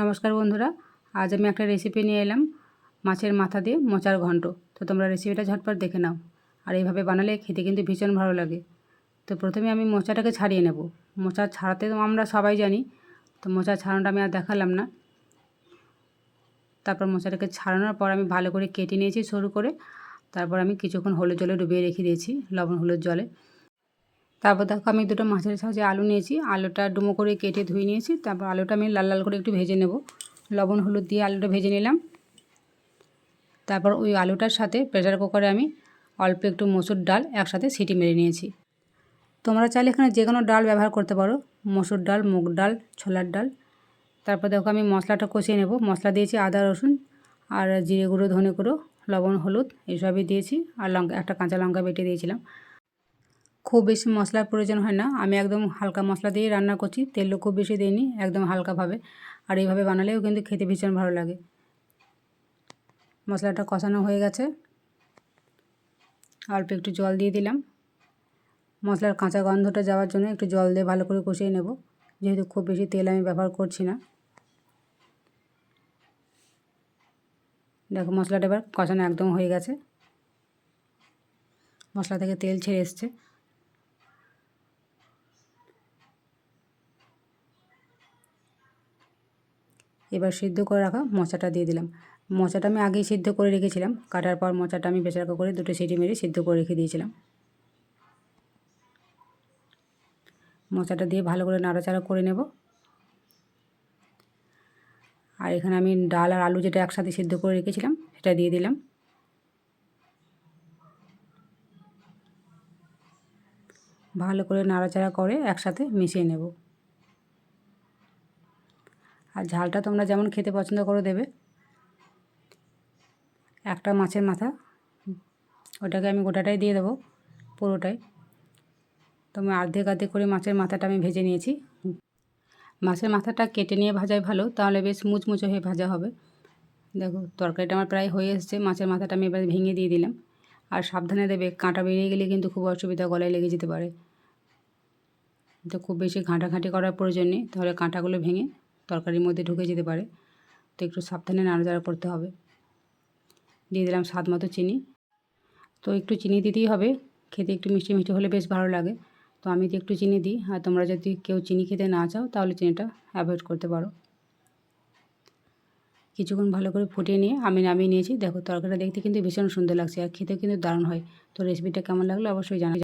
নমস্কার বন্ধুরা, আজ আমি একটা রেসিপি নিয়ে এলাম, মাছের মাথা দিয়ে মোচার ঘন্ট। তো তোমরা রেসিপিটা ঝটপট দেখে নাও, আর এইভাবে বানালে খেতে কিন্তু ভীষণ ভালো লাগে। তো প্রথমে আমি মোচাটাকে ছাড়িয়ে নেব। মোচা ছাড়াতে তো আমরা সবাই জানি, তো মোচা ছাড়ানোটা আমি আর দেখালাম না। তারপর মোচাটাকে ছাড়ানোর পর আমি ভালো করে কেটে নিয়েছি সরু করে। তারপর আমি কিছুক্ষণ হলুদ জলে ডুবিয়ে রেখে দিয়েছি, লবণ হলুদ জলে। তারপর দেখো আমি দুটো মাছের সাহায্যে আলু নিয়েছি। আলুটা ডুমো করে কেটে ধুয়ে নিয়েছি। তারপর আলুটা আমি লাল লাল করে একটু ভেজে নেব। লবণ, হলুদ দিয়ে আলুটা ভেজে নিলাম। তারপর ওই আলুটার সাথে প্রেশার কুকারে আমি অল্প একটু মসুর ডাল একসাথে সিটি মেরে নিয়েছি। তোমরা চাইলে এখানে যে কোনো ডাল ব্যবহার করতে পারো। মসুর ডাল, মুগ ডাল, ছোলার ডাল। তারপর দেখো আমি মশলাটা কষিয়ে নেব। মশলা দিয়েছি আদা, রসুন আর জিরে গুঁড়ো, ধনে গুঁড়ো, লবণ, হলুদ, এসবই দিয়েছি। আর লঙ্কা, একটা কাঁচা লঙ্কা বেটে দিয়েছিলাম। খুব বেশি মশলার প্রয়োজন হয় না। আমি একদম হালকা মশলা দিয়ে রান্না করছি। তেলও খুব বেশি দিইনি, একদম হালকাভাবে। আর এইভাবে বানালেও কিন্তু খেতে ভীষণ ভালো লাগে। মশলাটা কষানো হয়ে গেছে। অল্প একটু জল দিয়ে দিলাম। মশলার কাঁচা গন্ধটা যাওয়ার জন্য একটু জল দিয়ে ভালো করে কষিয়ে নেব। যেহেতু খুব বেশি তেল আমি ব্যবহার করছি না। দেখো, মশলাটা এবার কষানো একদম হয়ে গেছে। মশলা থেকে তেল ছেড়ে এসছে। এবার সিদ্ধ করে রাখা মোচাটা দিয়ে দিলাম। মোচাটা আমি আগেই সিদ্ধ করে রেখেছিলাম। কাটার পর মোচাটা আমি প্রেসার করে দুটো সিটি মেরে সিদ্ধ করে রেখে দিয়েছিলাম। মোচাটা দিয়ে ভালো করে নাড়াচাড়া করে নেব। আর এখানে আমি ডাল আর আলু যেটা একসাথে সিদ্ধ করে রেখেছিলাম, সেটা দিয়ে দিলাম। ভালো করে নাড়াচাড়া করে একসাথে মিশিয়ে নেব। আর ঝালটা তোমরা যেমন খেতে পছন্দ করো দেবে। একটা মাছের মাথা, ওটাকে আমি গোটাটাই দিয়ে দেবো পুরোটাই। তো আমি অর্ধেক অর্ধেক করে মাছের মাথাটা আমি ভেজে নিয়েছি। মাছের মাথাটা কেটে নিয়ে ভাজাই ভালো, তাহলে বেশ মুচমুচো হয়ে ভাজা হবে। দেখো, তরকারিটা আমার প্রায় হয়ে এসছে, মাছের মাথাটা আমি এবার ভেঙে দিয়ে দিলাম। আর সাবধানে দেবে, কাঁটা বেরিয়ে গেলে কিন্তু খুব অসুবিধা, গলায় লেগে যেতে পারে। তো খুব বেশি ঘাঁটাঘাঁটি করার প্রয়োজন নেই, তাহলে কাঁটাগুলো ভেঙে তরকারির মধ্যে ঢুকে যেতে পারে। তো একটু সাবধানে নাড়াচাড়া করতে হবে। দিয়ে দিলাম স্বাদ মতো চিনি। তো একটু চিনি দিতেই হবে। খেতে একটু মিষ্টি মিষ্টি হলে বেশ ভালো লাগে। তো আমি তো একটু চিনি দিই, আর তোমরা যদি কেউ চিনি খেতে না চাও, তাহলে চিনিটা অ্যাভয়েড করতে পারো। কিছুক্ষণ ভালো করে ফুটিয়ে নিয়ে আমি নামিয়ে নিয়েছি। দেখো, তরকারিটা দেখতে কিন্তু ভীষণ সুন্দর লাগছে আর খেতেও কিন্তু দারুণ হয়। তো রেসিপিটা কেমন লাগল অবশ্যই জানা